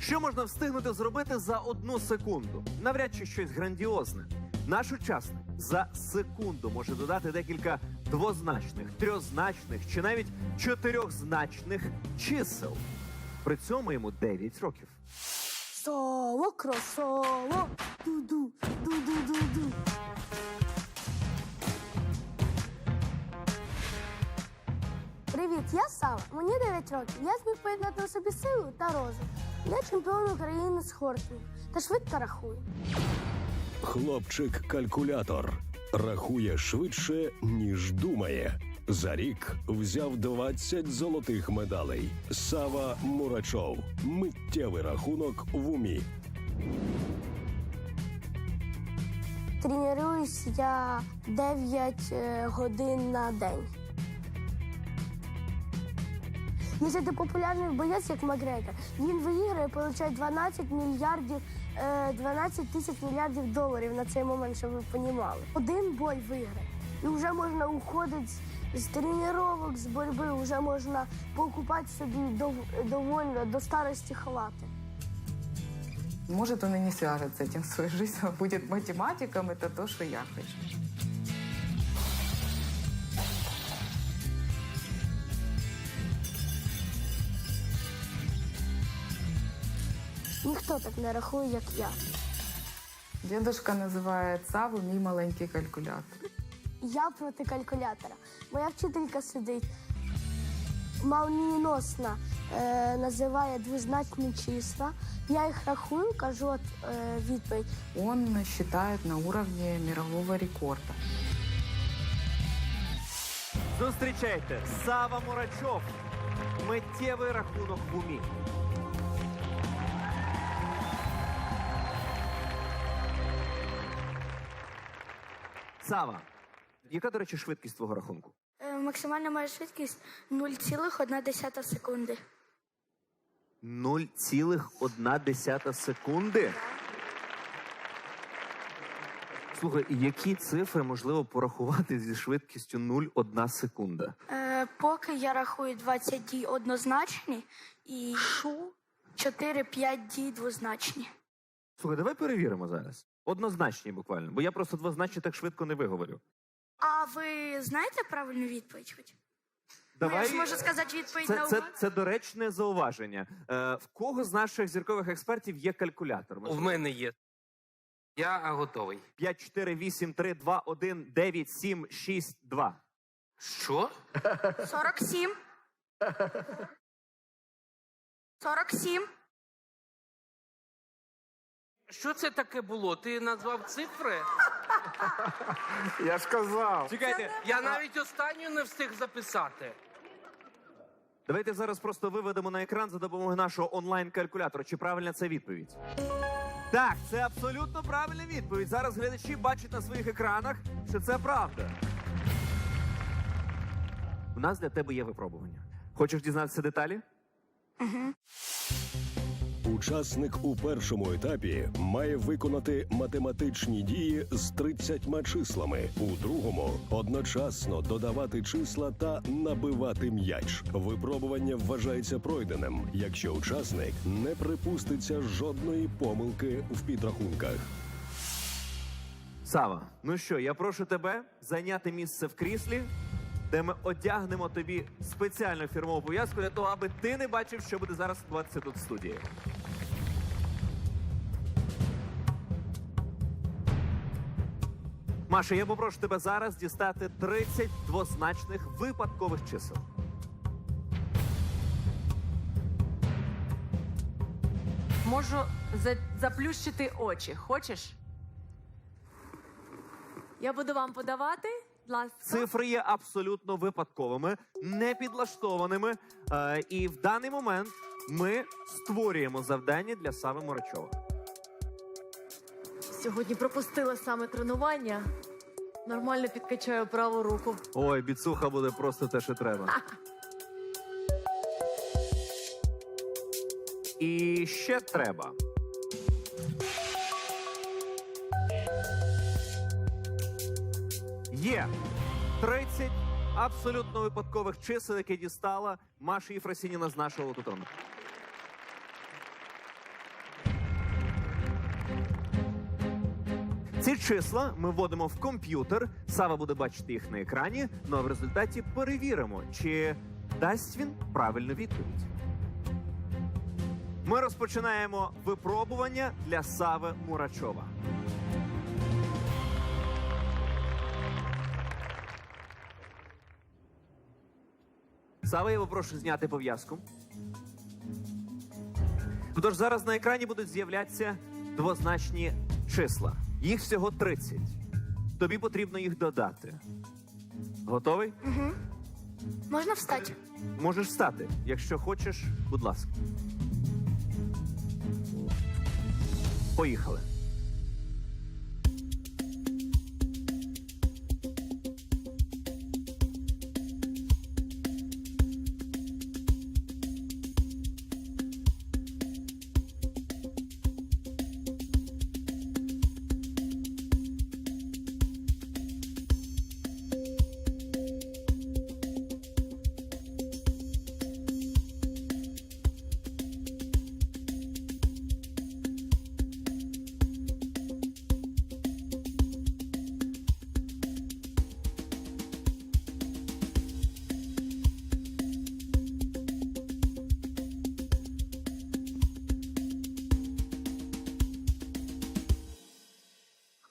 Що можна встигнути зробити за одну секунду? Навряд чи щось грандіозне. Наш учасник за секунду може додати декілька двозначних, трьохзначних чи навіть чотирьохзначних чисел. При цьому йому 9 років. Соло, кросоло, ду-ду, ду-ду-ду-ду. Привіт, я Сава. Мені 9 років. Я зміг поєднати у собі силу та розум. Я чемпіон України з хортингу та швидко рахую. Хлопчик-калькулятор рахує швидше, ніж думає. За рік взяв 20 золотих медалей. Сава Мурачов. Миттєвий рахунок в умі. Тренуюсь я 9 е, годин на день. Є ще популярний боєць, як Макгрегор. Він виіграє, отримує 12 мільярдів, е, 12 тисяч мільярдів доларів на цей момент, щоб ви розуміли. Один бой виграє. І вже можна уходити з, тренувань, з боротьби, вже можна покупати собі дов- довольно до старості халати. Может, он и не свяжет с этим свою жизнь, а будет математиком, это то, что я хочу. Ніхто так не рахує, як я. Дедушка называет Саву «мій маленький калькулятор». Я проти калькулятора. Моя вчителька сидить. Молнієносно е, називає двозначні числа. Я їх рахую, кажу от, е, відповідь. Он считает на уровне мирового рекорда. Зустрічайте Сава Мурачов. Миттєвий рахунок в умі. Сава, яка, до речі, швидкість твого рахунку? Е, максимальна моя швидкість 0,1 секунди. 0,1 секунди. Слухай, які цифри можливо порахувати зі швидкістю 0,1 секунда? Е, поки я рахую 20 дій однозначні і 4-5 дій двозначні. Слухай, давай перевіримо зараз. Однозначні буквально, бо я просто двозначні так швидко не виговорю. А ви знаєте правильну відповідь? Хоч? Давай. Ну, я ж можу сказати відповідь Це, на це, увагу. це доречне зауваження. Е, в кого з наших зіркових експертів є калькулятор? У мене є. Я готовий. 5, 4, 8, 3, 2, 1, 9, 7, 6, 2. Що? 47. 47. Що це таке було? Ти назвав цифри? Я ж казав. Чекайте, Я навіть останню не встиг записати. давайте зараз просто виведемо на екран за допомогою нашого онлайн-калькулятора. Чи правильна це відповідь? Так, це абсолютно правильна відповідь. Зараз глядачі бачать на своїх екранах, що це правда. У нас для тебе є випробування. Хочеш дізнатися деталі? Учасник у першому етапі має виконати математичні дії з 30 числами. У другому одночасно додавати числа та набивати м'яч. Випробування вважається пройденим, якщо учасник не припуститься жодної помилки в підрахунках. Сава, ну що, я прошу тебе зайняти місце в кріслі, де ми одягнемо тобі спеціальну фірмову пов'язку для того, аби ти не бачив, що буде зараз відбуватися тут в студії. Маша, я попрошу тебе зараз дістати 30 двозначних випадкових чисел. Можу за- заплющити очі. Хочеш? Я буду вам подавати. Будь ласка. Цифри є абсолютно випадковими, не підлаштованими. Е, і в даний момент ми створюємо завдання для Сави Морачова. Сьогодні пропустила саме тренування. Нормально підкачаю праву руку. Ой, біцуха буде просто те, що треба. І ще треба. Є 30 абсолютно випадкових чисел, які дістала Маша Єфросініна з нашого лототону. Ці числа ми вводимо в комп'ютер. Сава буде бачити їх на екрані. Ну а в результаті перевіримо, чи дасть він правильну відповідь. Ми розпочинаємо випробування для Сави Мурачова. Сава, я попрошу зняти пов'язку. Тож зараз на екрані будуть з'являтися двозначні числа. Їх всього 30. Тобі потрібно їх додати. Готовий? Можна встати? Можеш встати. Якщо хочеш, будь ласка. Поїхали.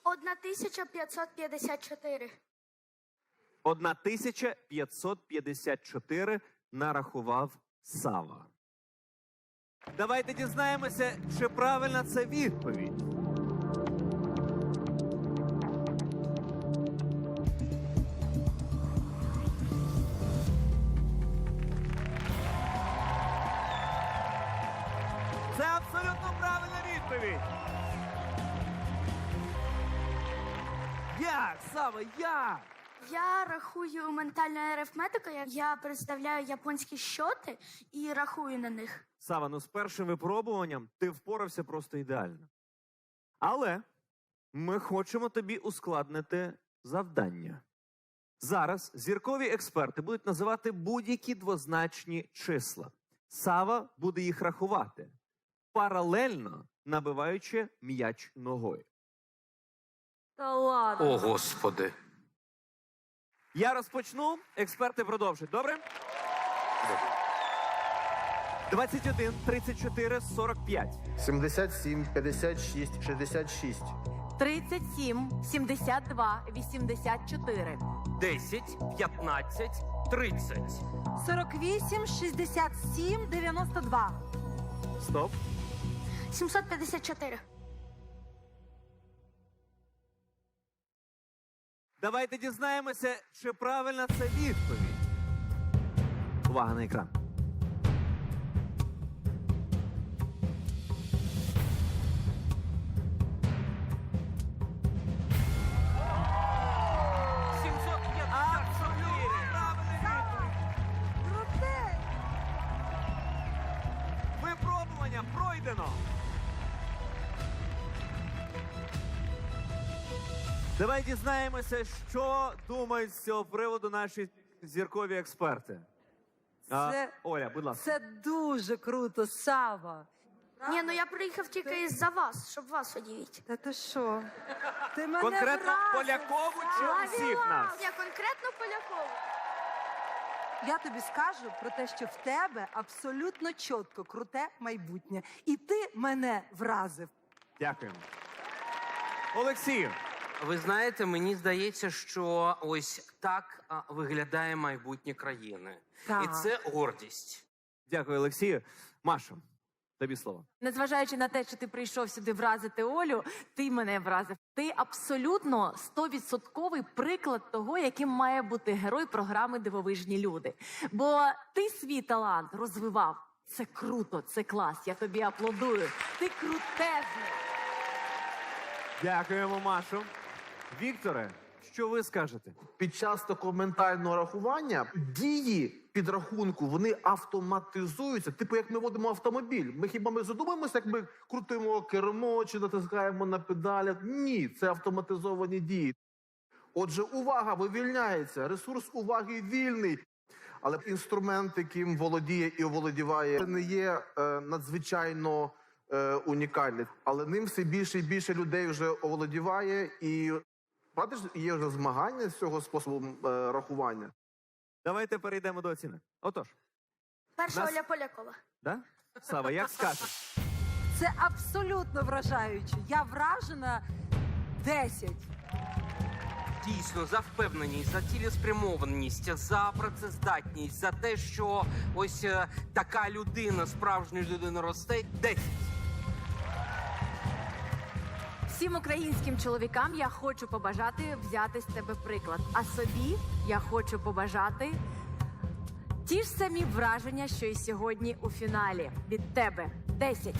Одна тисяча п'ятсот п'ятдесят чотири. 1554 нарахував Сава. Давайте дізнаємося, чи правильна це відповідь. Це абсолютно правильна відповідь. Як, Сава, як? Я рахую ментальну арифметику, як я представляю японські щоти і рахую на них. Сава, ну з першим випробуванням ти впорався просто ідеально. Але ми хочемо тобі ускладнити завдання. Зараз зіркові експерти будуть називати будь-які двозначні числа. Сава буде їх рахувати, паралельно набиваючи м'яч ногою. Та ладно. О, господи. Я розпочну, експерти продовжать. Добре? 21, 34, 45. 77, 56, 66. 37, 72, 84. 10, 15, 30. 48, 67, 92. Стоп. 754. Давайте дізнаємося, чи правильна це відповідь. Увага на екран. Випробування пройдено. Давай дізнаємося, що думають з цього приводу наші зіркові експерти. А, Це- Оля, будь ласка. Це дуже круто, Сава. Ні, ну я приїхав тільки із-за вас, щоб вас одівити. Та ти що? Ти мене Конкретно вразив, Полякову чи усіх нас? Я конкретно Полякову. Я тобі скажу про те, що в тебе абсолютно чітко круте майбутнє. І ти мене вразив. Дякуємо. Олексію, Ви знаєте, мені здається, що ось так виглядає майбутнє країни. Так. І це гордість. дякую, Олексію. Маша, тобі слово. Незважаючи на те, що ти прийшов сюди вразити Олю, ти мене вразив. Ти абсолютно стовідсотковий приклад того, яким має бути герой програми Дивовижні люди. Бо ти свій талант розвивав. Це круто, це клас. Я тобі аплодую. Ти крутезний. Дякуємо, Машу. Вікторе, що ви скажете? Під час такого ментального рахування дії підрахунку вони автоматизуються. Типу, як ми водимо автомобіль. Ми хіба ми задумаємося, як ми крутимо кермо чи натискаємо на педалях? Ні, це автоматизовані дії. Отже, увага вивільняється, ресурс уваги вільний. Але інструмент, яким володіє і оволодіває, не є е, надзвичайно е, унікальний, але ним все більше і більше людей вже оволодіває. І правда ж є вже змагання з цього способу е, рахування. Давайте перейдемо до оцінок. Отож, Перша Нас- Оля Полякова. да? Сава, як скажеш? Це абсолютно вражаюче. Я вражена 10. Дійсно, за впевненість, за цілеспрямованість, за працездатність, за те, що ось е, така людина, справжня людина росте. 10. Всім українським чоловікам я хочу побажати взяти з тебе приклад. А собі я хочу побажати ті ж самі враження, що і сьогодні у фіналі. Від тебе 10.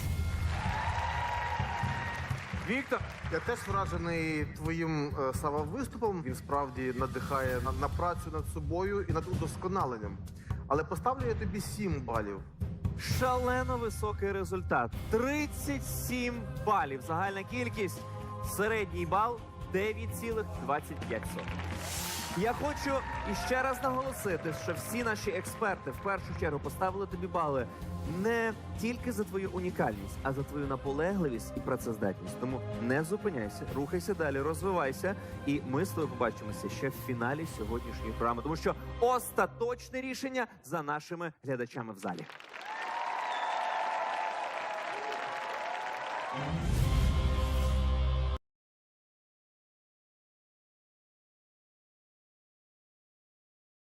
Віктор, Я теж вражений твоїм е, Сава виступом. Він справді надихає на, на працю над собою і над удосконаленням. Але поставлю я тобі 7 балів. Шалено високий результат. 37 балів. Загальна кількість. Середній бал 9,25. Я хочу іще раз наголосити, що всі наші експерти в першу чергу поставили тобі бали не тільки за твою унікальність, а за твою наполегливість і працездатність. Тому не зупиняйся, рухайся далі, розвивайся, і ми з тобою побачимося ще в фіналі сьогоднішньої програми, тому що остаточне рішення за нашими глядачами в залі. Yeah.